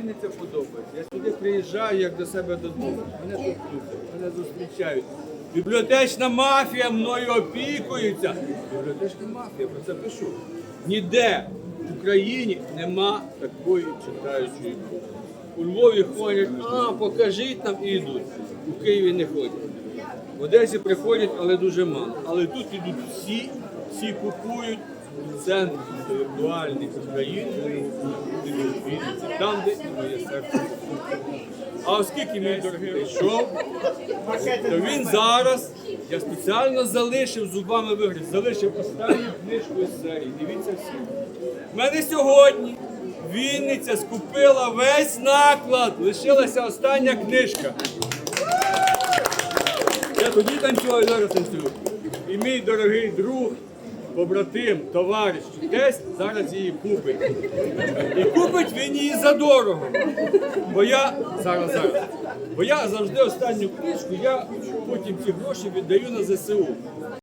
Вінниця подобається. Я сюди приїжджаю як до себе додому. Мене тут мене зустрічають. Бібліотечна мафія мною опікується. Бібліотечна мафія, про це пишу. Ніде в Україні нема такої читаючої мови. У Львові ходять, а покажіть нам і йдуть. У Києві не ходять. В Одесі приходять, але дуже мало. Але тут ідуть всі, всі купують центр інтелектуальний України, там, де і моє серце. А оскільки мій дорогий прийшов, то він зараз, я спеціально залишив зубами вигріз, залишив останню книжку із серії. Дивіться всі. У мене сьогодні Вінниця скупила весь наклад, лишилася остання книжка. Я тоді танцював, зараз танцюю. І мій дорогий друг, побратим, товариш, тесть зараз її купить. І купить він її задорого. Бо я зараз, зараз. Бо я завжди останню книжку, я потім ці гроші віддаю на ЗСУ.